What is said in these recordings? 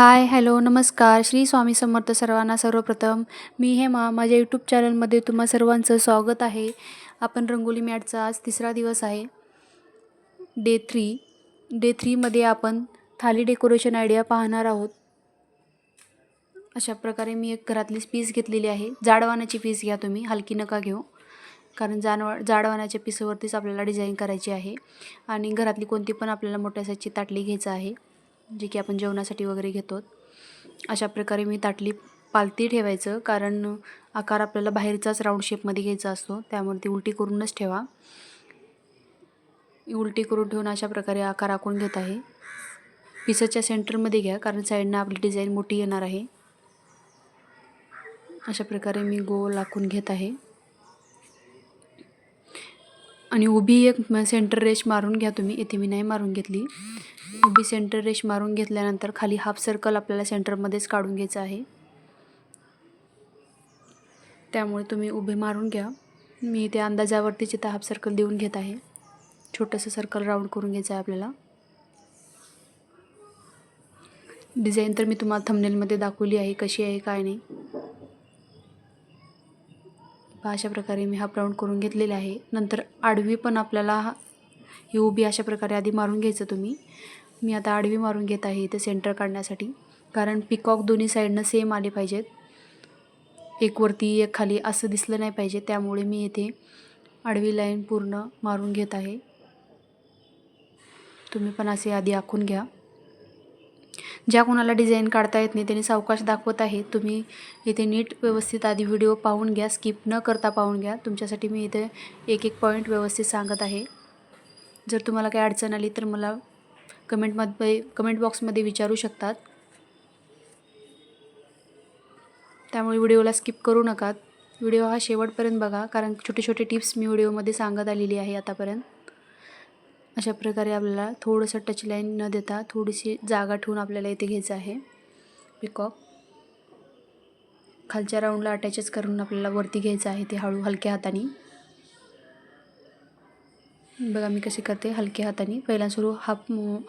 Hi hello नमस्कार. श्री स्वामी समर्थ सर्वांना सर्वप्रथम मी हेमा माझ्या यूट्यूब चॅनलमध्ये तुम्हा सर्वांचं स्वागत आहे. आपण रंगोली मॅटचा आज तिसरा दिवस आहे. डे थ्री डे थ्रीमध्ये आपण थाली डेकोरेशन आयडिया पाहणार आहोत. अशा प्रकारे मी एक घरातली पीस घेतलेली आहे. जाडवानाची पीस घ्या तुम्ही. हलकी नका घेऊ. कारण जानवा जाडवानाच्या पीसवरतीच आपल्याला डिझाईन करायची आहे. आणि घरातली कोणती पण आपल्याला मोठ्या साईजची ताटली घ्यायचं आहे. जे की आपण जेवणासाठी वगैरे घेतो अशा प्रकारे मी ताटली पालती ठेवायचं. कारण आकार आपल्याला बाहेरचाच राऊंड शेपमध्ये घ्यायचा असतो त्यामुळे ती उलटी करूनच ठेवा. उलटी करून ठेवून अशा प्रकारे आकार आखून घेत आहे. पिसाच्या सेंटरमध्ये घ्या कारण साईडनं आपली डिझाईन मोठी येणार आहे. अशा प्रकारे मी गोल आखून घेत आहे. आणि उभी एक सेंटर रेश मारून घ्या तुम्ही इथे मी नाही मारून घेतली. उभी सेंटर रेश मारून घेतल्यानंतर खाली हाफ सर्कल आपल्याला सेंटरमध्येच काढून घ्यायचं आहे. त्यामुळे तुम्ही उभे मारून घ्या. मी त्या अंदाजावरती चिता हाफ सर्कल देऊन घेत आहे. छोटंसं सर्कल राऊंड करून घ्यायचं आहे आपल्याला. डिझाईन तर मी तुम्हाला थंबनेलमध्ये दाखवली आहे कशी आहे काय नाही. अशा प्रकारे मी हाफ राऊंड करून घेतलेले आहे. नंतर आडवी पण आपल्याला ही उभी अशा प्रकारे आधी मारून घ्यायचं तुम्ही. मी आता आडवी मारून घेत आहे इथे सेंटर काढण्यासाठी. कारण पिकॉक दोन्ही साईडनं सेम आले पाहिजेत. एक वरती एक खाली असं दिसलं नाही पाहिजे. त्यामुळे मी इथे आडवी लाईन पूर्ण मारून घेत आहे. तुम्ही पण असे आधी आखून घ्या. ज्या कोणाला डिझाईन काढता येत नाही त्यांनी सावकाश दाखवत आहे. तुम्ही इथे नीट व्यवस्थित आधी व्हिडिओ पाहून घ्या. स्किप न करता पाहून घ्या. तुमच्यासाठी मी इथे एक एक पॉईंट व्यवस्थित सांगत आहे. जर तुम्हाला काही अडचण आली तर मला कमेंटमध्ये कमेंट बॉक्समध्ये विचारू शकतात. त्यामुळे व्हिडिओला स्किप करू नका. व्हिडिओ हा शेवटपर्यंत बघा कारण छोटे छोटे टिप्स मी व्हिडिओमध्ये सांगत आलेली आहे आतापर्यंत. अशा प्रकारे आपल्याला थोडंसं टच लाईन न देता थोडीशी जागा ठेवून आपल्याला इथे घ्यायचं आहे. पिकॉक खालच्या राऊंडला अटॅचच करून आपल्याला वरती घ्यायचं आहे ते हळू हलक्या हाताने. बघा मी कशी करते. हलक्या हाताने पहिला सुरू हा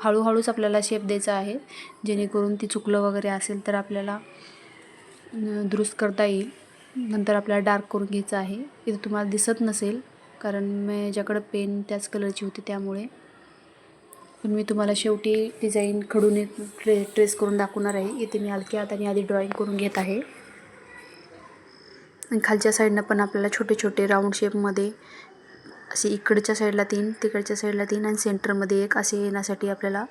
हळूहळूच आपल्याला शेप द्यायचा आहे. जेणेकरून ती चुकलं वगैरे असेल तर आपल्याला दुरुस्त करता येईल. नंतर आपल्याला डार्क करून घ्यायचं आहे. इथं तुम्हाला दिसत नसेल कारण माझ्याकडं पेन त्याच कलरची होती त्यामुळे. पण मी तुम्हाला शेवटी डिझाईन खडून एक ट्रे ट्रेस करून दाखवणार आहे. इथे मी हलक्या हाताने आधी ड्रॉईंग करून घेत आहे. आणि खालच्या साईडनं पण आपल्याला छोटे छोटे राऊंड शेपमध्ये असे इकडच्या साईडला तीन तिकडच्या साईडला तीन आणि सेंटरमध्ये एक असे येण्यासाठी आपल्याला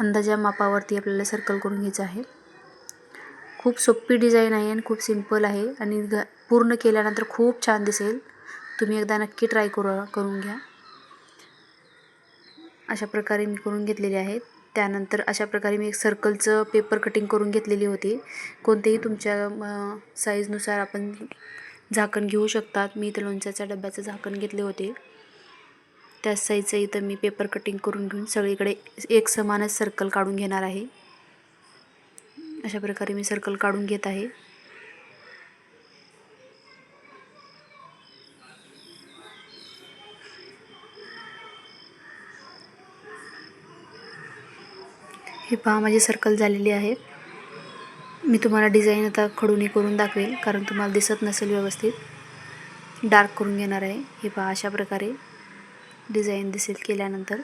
अंदाजा मापावरती आपल्याला सर्कल करून घ्यायचं आहे. खूप सोपी डिझाईन आहे आणि खूप सिंपल आहे आणि घ पूर्ण केल्यानंतर खूप छान दिसेल. तुम्ही एकदा नक्की ट्राय करू करून घ्या. अशा प्रकारे मी करून घेतलेले आहेत त्यानंतर अशा प्रकारे मी एक सर्कलचं पेपर कटिंग करून घेतलेली होती. कोणतेही तुमच्या साईजनुसार आपण झाकण घेऊ शकतात. मी इथं लोणच्याच्या डब्याचं झाकण घेतले होते. त्याच साईजचं इथं मी पेपर कटिंग करून घेऊन सगळीकडे एक समानच सर्कल काढून घेणार आहे. अशा प्रकारे मी सर्कल काढून घेत आहे. हे पहा माझे सर्कल झालेली आहेत मी तुम्हाला डिझाईन आता खडून करून दाखवेल कारण तुम्हाला दिसत नसेल व्यवस्थित. डार्क करून घेणार आहे. हे पहा अशा प्रकारे डिझाईन दिसेल केल्यानंतर.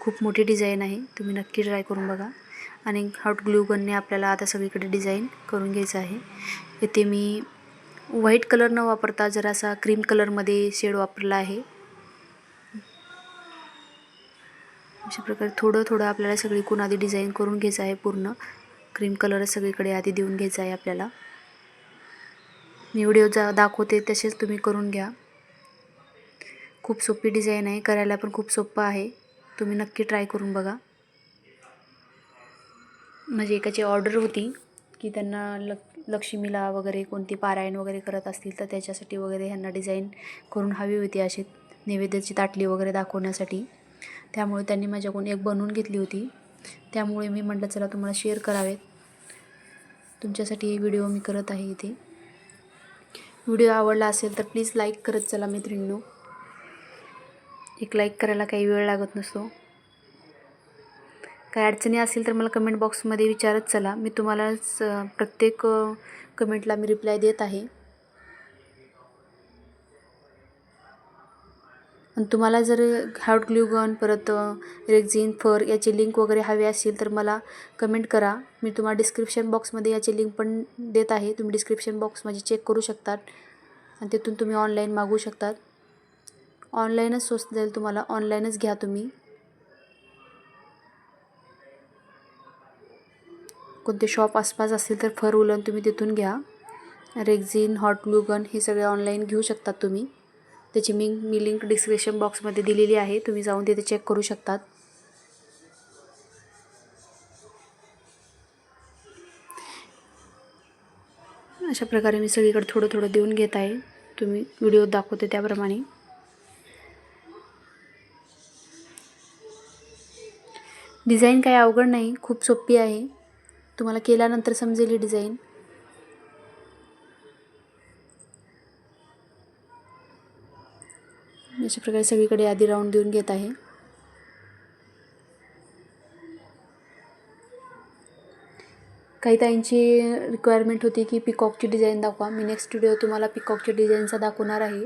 खूप मोठी डिझाईन आहे. तुम्ही नक्की ट्राय करून बघा. आणि हॉट ग्लू गनने आपल्याला आता सगळीकडे डिझाईन करून घ्यायचं आहे. इथे मी व्हाईट कलर न वापरता जरासा क्रीम कलरमध्ये शेड वापरला आहे. अशा प्रकारे थोडं थोडं आपल्याला सगळी कुणादी डिझाईन करून घ्यायचं आहे पूर्ण. क्रीम कलरच सगळीकडे आधी देऊन घ्यायचा आहे आपल्याला. मी व्हिडिओ जा दाखवते तसेच तुम्ही करून घ्या. खूप सोपी डिझाईन आहे करायला पण खूप सोपं आहे. तुम्ही नक्की ट्राय करून बघा. माझी एकाची ऑर्डर होती की त्यांना ल लक्ष्मीला वगैरे कोणती पारायण वगैरे करत असतील तर त्याच्यासाठी वगैरे ह्यांना डिझाईन करून हवी होती अशी नैवेद्याची ताटली वगैरे दाखवण्यासाठी. त्यामुळे त्यांनी माझ्याकडून एक बनवून घेतली होती. त्यामुळे मी म्हटलं चला तुम्हाला शेअर करावेत. तुमच्यासाठी हे व्हिडिओ मी करत आहे इथे. व्हिडिओ आवडला असेल तर प्लीज लाईक करत चला मैत्रिणींनो. एक लाईक करायला काही वेळ लागत नसतो. काही अडचणी असेल तर मला कमेंट बॉक्समध्ये विचारत चला. मी तुम्हाला प्रत्येक कमेंटला मी रिप्लाय देत आहे. आणि तुम्हाला जर हॉट ग्लू परत रेक्झिन फर याची लिंक वगैरे हवी असेल तर मला कमेंट करा. मी तुम्हाला डिस्क्रिप्शन बॉक्समध्ये याची लिंक पण देत आहे. तुम्ही डिस्क्रिप्शन बॉक्समध्ये चेक करू शकतात. आणि तिथून तुम्ही ऑनलाईन मागवू शकतात. ऑनलाईनच स्वस्त जाईल तुम्हाला. ऑनलाईनच घ्या तुम्ही. कोणते शॉप आसपास असतील तर फर उलन तुम्ही तिथून घ्या. रेक्झिन हॉट ग्लूगन हे सगळे ऑनलाईन घेऊ शकतात तुम्ही. त्याची मी मी लिंक डिस्क्रिप्शन बॉक्समध्ये दिलेली आहे. तुम्ही जाऊन तिथे चेक करू शकतात. अशा प्रकारे मी सगळीकडे थोडं थोडं देऊन घेत आहे. तुम्ही व्हिडिओ दाखवते त्याप्रमाणे. डिझाईन काही अवघड नाही खूप सोपी आहे. तुम्हाला केल्यानंतर समजेल ही डिझाईन अशा प्रकारे सगळीकडे आधी राऊंड देऊन घेत आहे. काही ताईंची रिक्वायरमेंट होती की पिकॉकची डिझाईन दाखवा. मी नेक्स्ट व्हिडिओ तुम्हाला पिकॉकच्या डिझाईनचा दाखवणार आहे.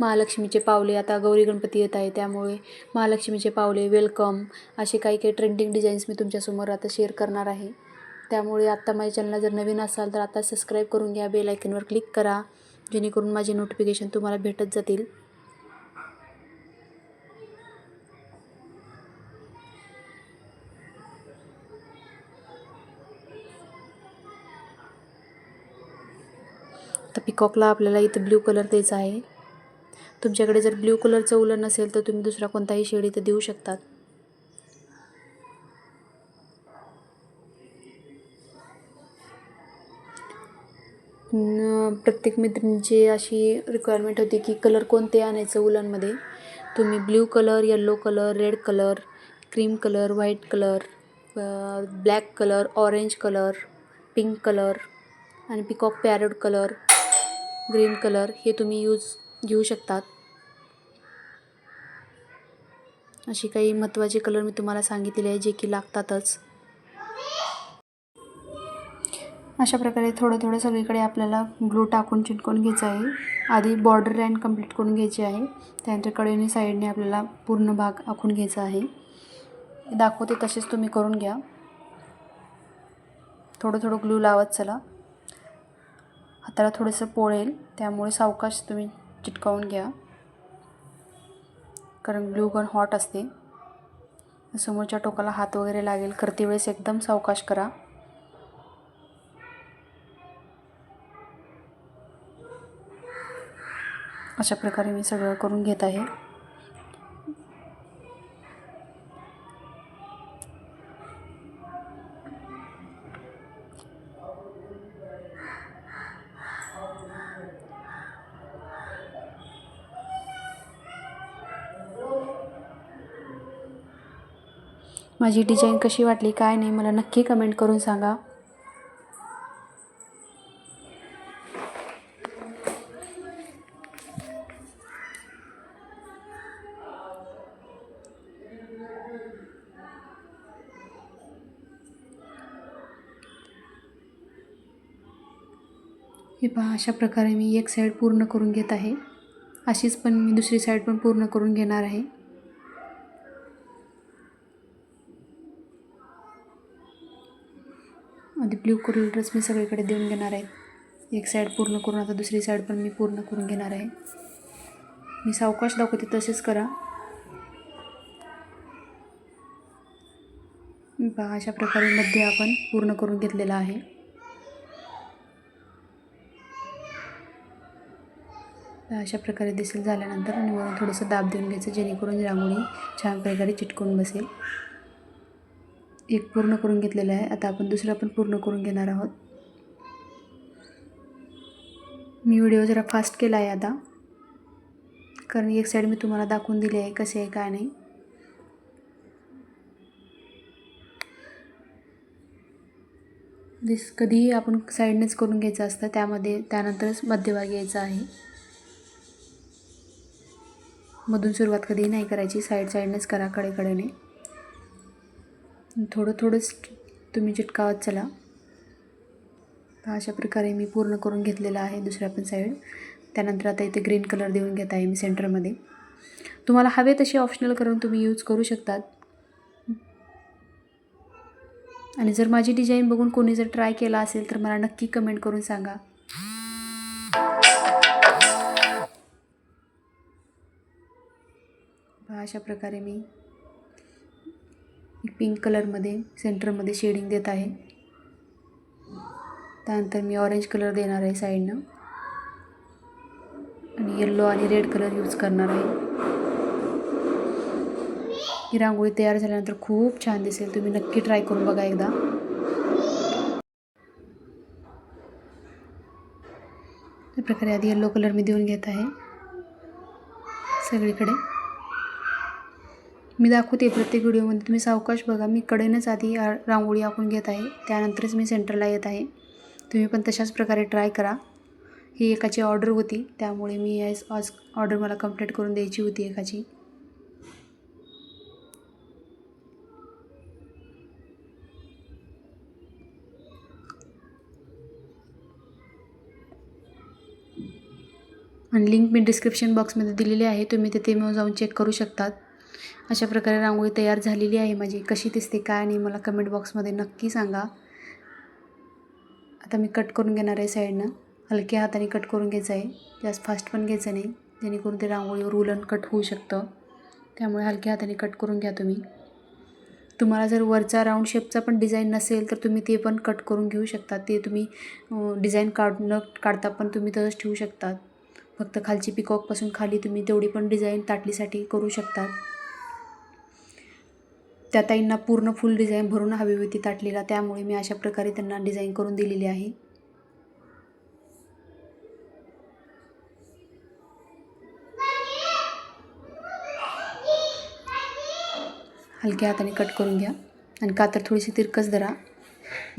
महालक्ष्मीचे पावले आता गौरी गणपती येत आहे त्यामुळे महालक्ष्मीचे पावले वेलकम असे काही काही ट्रेंडिंग डिझाईन्स मी तुमच्यासमोर आता शेअर करणार आहे. त्यामुळे आत्ता माझ्या चॅनलला जर नवीन असाल तर आता सबस्क्राईब करून घ्या बेल आयकनवर क्लिक करा. जेणेकरून माझे नोटिफिकेशन तुम्हाला भेटत जातील. तर पिकॉकला आपल्याला इथं ब्ल्यू कलर द्यायचा आहे. तुमच्याकडे जर ब्ल्यू कलरचं उलन नसेल तर तुम्ही दुसरा कोणताही शेड इथं देऊ शकतात. प्रत्येक मैत्रिणीची अशी रिक्वायरमेंट होती की कलर कोणते आणायचं उलनमध्ये तुम्ही blue colour yellow colour red colour cream colour white colour black colour orange colour pink colour आणि peacock parrot colour green colour हे तुम्ही यूज घेऊ शकतात. अशी काही महत्त्वाचे कलर मी तुम्हाला सांगितलेले आहे जे की लागतातच. अशा प्रकारे थोडं थोडं सगळीकडे आपल्याला ग्लू टाकून चिटकून घ्यायचं आहे. आधी बॉर्डर लाईन कंप्लीट करून घ्यायची आहे. त्यानंतर कडेने साईडने आपल्याला पूर्ण भाग आखून घ्यायचा आहे. दाखवते तसेच तुम्ही करून घ्या. थोडं थोडं ग्लू लावत चला. हाताला थोडंसं पोळेल त्यामुळे सावकाश तुम्ही चिटकावून घ्या. कारण ग्लू गन हॉट असते. समोरच्या टोकाला हात वगैरे लागेल. करते वेळेस एकदम सावकाश करा. अशा प्रकारे मी सगळं करून घेत आहे. माझी डिझाईन कशी वाटली काय नाही मला नक्की कमेंट करून सांगा. हे पहा अशा प्रकारे मी एक साईड पूर्ण करून घेत आहे. अशीच पण मी दुसरी साईड पण पूर्ण करून घेणार आहे. आधी ब्ल्यू ड्रेस मी सगळीकडे देऊन घेणार आहे. एक साईड पूर्ण करून आता दुसरी साईड पण मी पूर्ण करून घेणार आहे. मी सावकाश दाखवते तसेच करा. पहा अशा प्रकारे मध्ये आपण पूर्ण करून घेतलेला आहे. अशा प्रकारे दिसेल झाल्यानंतर आणि वरून थोडंसं दाब देऊन घ्यायचं जेणेकरून रांगोळी छान प्रकारे चिटकून बसेल. एक पूर्ण करून घेतलेलं आहे. आता आपण दुसरं पण पूर्ण करून घेणार आहोत. मी व्हिडिओ जरा फास्ट केला आहे आता. कारण एक साईड मी तुम्हाला दाखवून दिली आहे कसे आहे काय नाही. दिस कधीही आपण साईडनेच करून घ्यायचं असतं. त्यामध्ये त्यानंतरच मध्यभागी यायचं आहे. मधून सुरुवात कधीही नाही करायची. साईड साईडनेच करा कडेकडेने. थोडं थोडंच तुम्ही चिटकावत चला. अशा प्रकारे मी पूर्ण करून घेतलेलं आहे दुसऱ्या पण साईड त्यानंतर आता इथे ग्रीन कलर देऊन घेत आहे मी सेंटरमध्ये तुम्हाला हवे तसे ऑप्शनल करून तुम्ही यूज करू शकतात. आणि जर माझी डिझाईन बघून कोणी जर ट्राय केला असेल तर मला नक्की कमेंट करून सांगा. अशा प्रकारे मी पिंक कलरमध्ये सेंटरमध्ये शेडिंग देत आहे. त्यानंतर मी ऑरेंज कलर देणार आहे साईडनं आणि येल्लो आणि रेड कलर यूज करणार आहे. ही रांगोळी तयार झाल्यानंतर खूप छान दिसेल. तुम्ही नक्की ट्राय करून बघा एकदा. प्रकारे आधी येल्लो कलर मी देऊन घेत आहे. सगळीकडे. मी दाखवते प्रत्येक व्हिडिओमध्ये. तुम्ही सावकाश बघा. मी कडेनंच आधी आ- रांगोळी आखून घेत आहे. त्यानंतरच मी सेंटरला येत आहे. तुम्ही पण तशाच प्रकारे ट्राय करा. ही एकाची ऑर्डर होती. त्यामुळे मी आज आज ऑर्डर मला कंप्लीट करून द्यायची होती एकाची. आणि लिंक मी डिस्क्रिप्शन बॉक्समध्ये दिलेली आहे. तुम्ही तिथे मग जाऊन चेक करू शकतात. अशा प्रकारे रांगोळी तयार झालेली आहे माझी. कशी दिसते काय नाही मला कमेंट बॉक्समध्ये नक्की सांगा. आता मी कट करून घेणार आहे साईडनं हलक्या हाताने कट करून घ्यायचं आहे. जास्त फास्ट पण घ्यायचं नाही जेणेकरून ते रांगोळीवर उलन कट होऊ शकतं. त्यामुळे हलक्या हाताने कट करून घ्या तुम्ही. तुम्हाला जर वरचा राऊंड शेपचा पण डिझाईन नसेल तर तुम्ही ते पण कट करून घेऊ शकता. ते तुम्ही डिझाईन काढ न काढता पण तुम्ही तसंच ठेवू शकतात फक्त खालची पिकॉकपासून खाली तुम्ही तेवढी पण डिझाईन ताटलीसाठी करू शकतात त्या ताईंना पूर्ण फुल डिझाईन भरून हवी होती ताटलीला त्यामुळे मी अशा प्रकारे त्यांना डिझाईन करून दिलेली आहे. हलक्या हाताने कट करून घ्या आणि कातर थोडीशी तिरकस धरा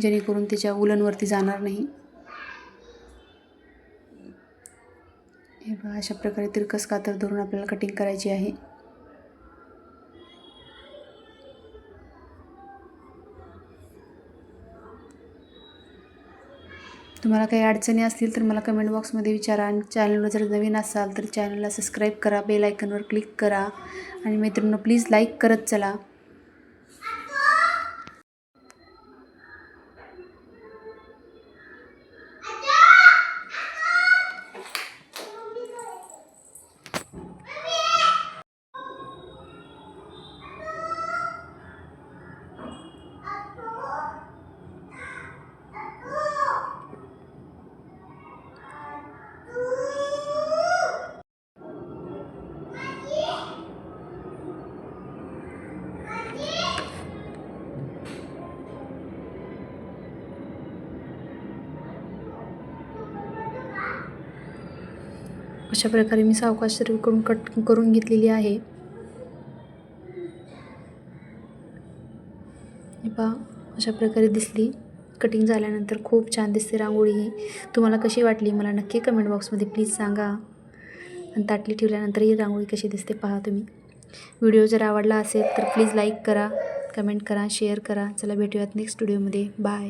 जेणेकरून त्याच्या उलनवरती जाणार नाही. हे बघा अशा प्रकारे तिरकस कातर धरून आपल्याला कटिंग करायची आहे. तुम्हाला काही अडचणी असतील तर मला कमेंट बॉक्समध्ये विचारा आणि चॅनलवर जर नवीन असाल तर चॅनलला सबस्क्राईब करा बेल आयकनवर क्लिक करा. आणि मित्रांनो प्लीज लाईक करत चला. अशा प्रकारे मी सावकाश सर्व कट करून घेतलेली आहे. हे पहा अशा प्रकारे दिसली. कटिंग झाल्यानंतर खूप छान दिसते रांगोळी ही. तुम्हाला कशी वाटली? मला नक्की कमेंट बॉक्समध्ये प्लीज सांगा. आणि ताटली ठेवल्यानंतर ही रांगोळी कशी दिसते पहा तुम्ही. व्हिडिओ जर आवडला असेल तर प्लीज लाईक करा कमेंट करा शेअर करा. चला भेटूयात नेक्स्ट व्हिडिओमध्ये बाय